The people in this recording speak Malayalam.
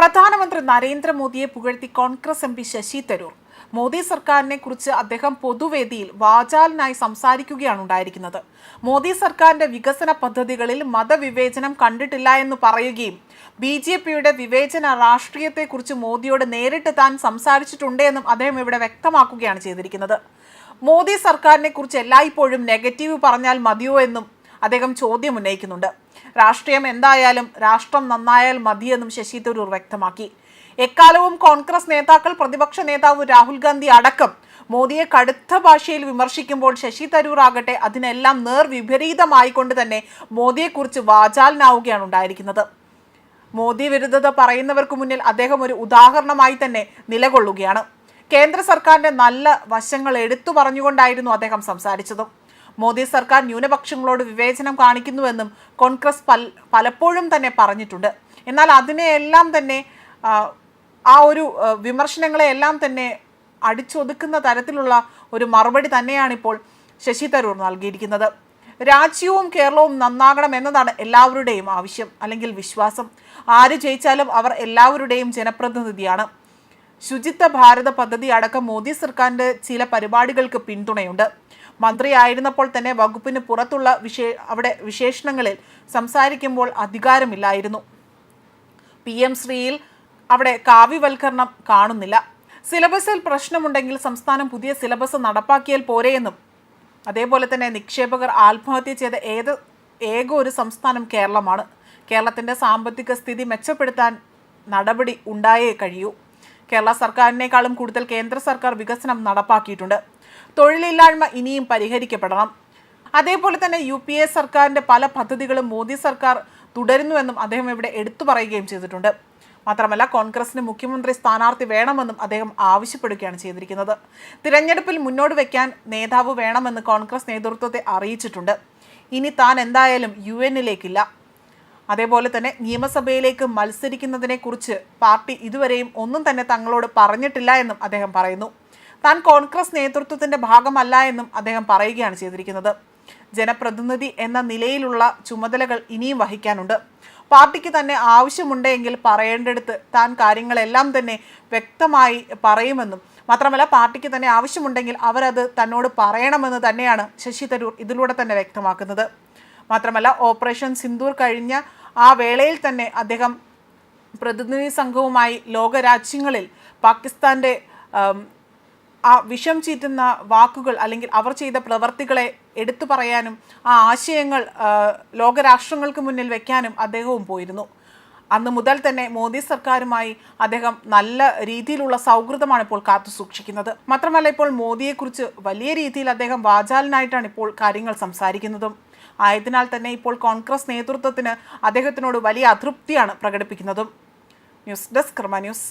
പ്രധാനമന്ത്രി നരേന്ദ്രമോദിയെ പുകഴ്ത്തി കോൺഗ്രസ് എം പി ശശി തരൂർ. മോദി സർക്കാരിനെ കുറിച്ച് അദ്ദേഹം പൊതുവേദിയിൽ വാചാലിനായി സംസാരിക്കുകയാണ് ഉണ്ടായിരിക്കുന്നത്. മോദി സർക്കാരിന്റെ വികസന പദ്ധതികളിൽ മതവിവേചനം കണ്ടിട്ടില്ല എന്ന് പറയുകയും ബി ജെ പിയുടെ വിവേചന രാഷ്ട്രീയത്തെക്കുറിച്ച് മോദിയോട് നേരിട്ട് താൻ സംസാരിച്ചിട്ടുണ്ട് എന്നും അദ്ദേഹം ഇവിടെ വ്യക്തമാക്കുകയാണ് ചെയ്തിരിക്കുന്നത്. മോദി സർക്കാരിനെ കുറിച്ച് എല്ലായ്പ്പോഴും നെഗറ്റീവ് പറഞ്ഞാൽ മതിയോ എന്നും അദ്ദേഹം ചോദ്യം ഉന്നയിക്കുന്നുണ്ട്. രാഷ്ട്രീയം എന്തായാലും രാഷ്ട്രം നന്നായാൽ മതിയെന്നും ശശി തരൂർ വ്യക്തമാക്കി. എക്കാലവും കോൺഗ്രസ് നേതാക്കൾ പ്രതിപക്ഷ നേതാവ് രാഹുൽ ഗാന്ധി അടക്കം മോദിയെ കടുത്ത ഭാഷയിൽ വിമർശിക്കുമ്പോൾ ശശി തരൂർ ആകട്ടെ അതിനെല്ലാം നേർ വിപരീതമായിക്കൊണ്ട് തന്നെ മോദിയെക്കുറിച്ച് വാചാലനാവുകയാണ് ഉണ്ടായിരിക്കുന്നത്. മോദി വിരുദ്ധത പറയുന്നവർക്ക് മുന്നിൽ അദ്ദേഹം ഒരു ഉദാഹരണമായി തന്നെ നിലകൊള്ളുകയാണ്. കേന്ദ്ര സർക്കാരിന്റെ നല്ല വശങ്ങൾ എടുത്തു പറഞ്ഞുകൊണ്ടായിരുന്നു അദ്ദേഹം സംസാരിച്ചതും. മോദി സർക്കാർ ന്യൂനപക്ഷങ്ങളോട് വിവേചനം കാണിക്കുന്നുവെന്നും കോൺഗ്രസ് പലപ്പോഴും തന്നെ പറഞ്ഞിട്ടുണ്ട്. എന്നാൽ അതിനെയെല്ലാം തന്നെ ആ, ഒരു വിമർശനങ്ങളെയെല്ലാം തന്നെ അടിച്ചൊതുക്കുന്ന തരത്തിലുള്ള ഒരു മറുപടി തന്നെയാണ് ഇപ്പോൾ ശശി തരൂർ നൽകിയിരിക്കുന്നത്. രാജ്യവും കേരളവും നന്നാകണം എന്നതാണ് എല്ലാവരുടെയും ആവശ്യം അല്ലെങ്കിൽ വിശ്വാസം. ആര് ജയിച്ചാലും അവർ എല്ലാവരുടെയും ജനപ്രതിനിധിയാണ്. ശുചിത്വ ഭാരത പദ്ധതി അടക്കം മോദി സർക്കാരിന്റെ ചില പരിപാടികൾക്ക് പിന്തുണയുണ്ട്. മന്ത്രിയായിരുന്നപ്പോൾ തന്നെ വകുപ്പിന് പുറത്തുള്ള വിശേ അവിടെ വിശേഷണങ്ങളിൽ സംസാരിക്കുമ്പോൾ അധികാരമില്ലായിരുന്നു. പി എം ശ്രീയിൽ അവിടെ കാവ്യവൽക്കരണം കാണുന്നില്ല. സിലബസിൽ പ്രശ്നമുണ്ടെങ്കിൽ സംസ്ഥാനം പുതിയ സിലബസ് നടപ്പാക്കിയാൽ പോരെയെന്നും അതേപോലെ തന്നെ നിക്ഷേപകർ ആത്മഹത്യ ചെയ്ത ഏത് ഏക ഒരു സംസ്ഥാനം കേരളമാണ്. കേരളത്തിന്റെ സാമ്പത്തിക സ്ഥിതി മെച്ചപ്പെടുത്താൻ നടപടി ഉണ്ടായേ കഴിയൂ. കേരള സർക്കാരിനേക്കാളും കൂടുതൽ കേന്ദ്ര സർക്കാർ വികസനം നടപ്പാക്കിയിട്ടുണ്ട്. തൊഴിലില്ലായ്മ ഇനിയും പരിഹരിക്കപ്പെടണം. അതേപോലെ തന്നെ യു പി എ സർക്കാരിന്റെ പല പദ്ധതികളും മോദി സർക്കാർ തുടരുന്നുവെന്നും അദ്ദേഹം ഇവിടെ എടുത്തു പറയുകയും ചെയ്തിട്ടുണ്ട്. മാത്രമല്ല കോൺഗ്രസിന് മുഖ്യമന്ത്രി സ്ഥാനാർത്ഥി വേണമെന്നും അദ്ദേഹം ആവശ്യപ്പെടുകയാണ് ചെയ്തിരിക്കുന്നത്. തിരഞ്ഞെടുപ്പിൽ മുന്നോട്ട് വയ്ക്കാൻ നേതാവ് വേണമെന്ന് കോൺഗ്രസ് നേതൃത്വത്തെ അറിയിച്ചിട്ടുണ്ട്. ഇനി താൻ എന്തായാലും യു എന്നിലേക്കില്ല. അതേപോലെ തന്നെ നിയമസഭയിലേക്ക് മത്സരിക്കുന്നതിനെ കുറിച്ച് പാർട്ടി ഇതുവരെയും ഒന്നും തന്നെ തങ്ങളോട് പറഞ്ഞിട്ടില്ല എന്നും അദ്ദേഹം പറയുന്നു. താൻ കോൺഗ്രസ് നേതൃത്വത്തിന്റെ ഭാഗമല്ല എന്നും അദ്ദേഹം പറയുകയാണ് ചെയ്തിരിക്കുന്നത്. ജനപ്രതിനിധി എന്ന നിലയിലുള്ള ചുമതലകൾ ഇനിയും വഹിക്കാനുണ്ട്. പാർട്ടിക്ക് തന്നെ ആവശ്യമുണ്ടെങ്കിൽ പറയേണ്ടടുത്ത് താൻ കാര്യങ്ങളെല്ലാം തന്നെ വ്യക്തമായി പറയുമെന്നും മാത്രമല്ല പാർട്ടിക്ക് തന്നെ ആവശ്യമുണ്ടെങ്കിൽ അവരത് തന്നോട് പറയണമെന്ന് തന്നെയാണ് ശശി തരൂർ ഇതിലൂടെ തന്നെ വ്യക്തമാക്കുന്നത്. മാത്രമല്ല ഓപ്പറേഷൻ സിന്ദൂർ കഴിഞ്ഞ ആ വേളയിൽ തന്നെ അദ്ദേഹം പ്രതിനിധി സംഘവുമായി ലോകരാജ്യങ്ങളിൽ പാകിസ്ഥാന്റെ ആ വിഷം ചീറ്റുന്ന വാക്കുകൾ അല്ലെങ്കിൽ അവർ ചെയ്ത പ്രവർത്തികളെ എടുത്തു പറയാനും ആ ആശയങ്ങൾ ലോകരാഷ്ട്രങ്ങൾക്ക് മുന്നിൽ വെക്കാനും അദ്ദേഹവും പോയിരുന്നു. അന്ന് മുതൽ തന്നെ മോദി സർക്കാരുമായി അദ്ദേഹം നല്ല രീതിയിലുള്ള സൗഹൃദമാണ് ഇപ്പോൾ കാത്തു സൂക്ഷിക്കുന്നത്. മാത്രമല്ല ഇപ്പോൾ മോദിയെക്കുറിച്ച് വലിയ രീതിയിൽ അദ്ദേഹം വാചാലനായിട്ടാണ് ഇപ്പോൾ കാര്യങ്ങൾ സംസാരിക്കുന്നതും. ആയതിനാൽ തന്നെ ഇപ്പോൾ കോൺഗ്രസ് നേതൃത്വത്തിന് അദ്ദേഹത്തിനോട് വലിയ അതൃപ്തിയാണ് പ്രകടിപ്പിക്കുന്നതും. ന്യൂസ് ഡെസ്ക് ക്രമ ന്യൂസ്.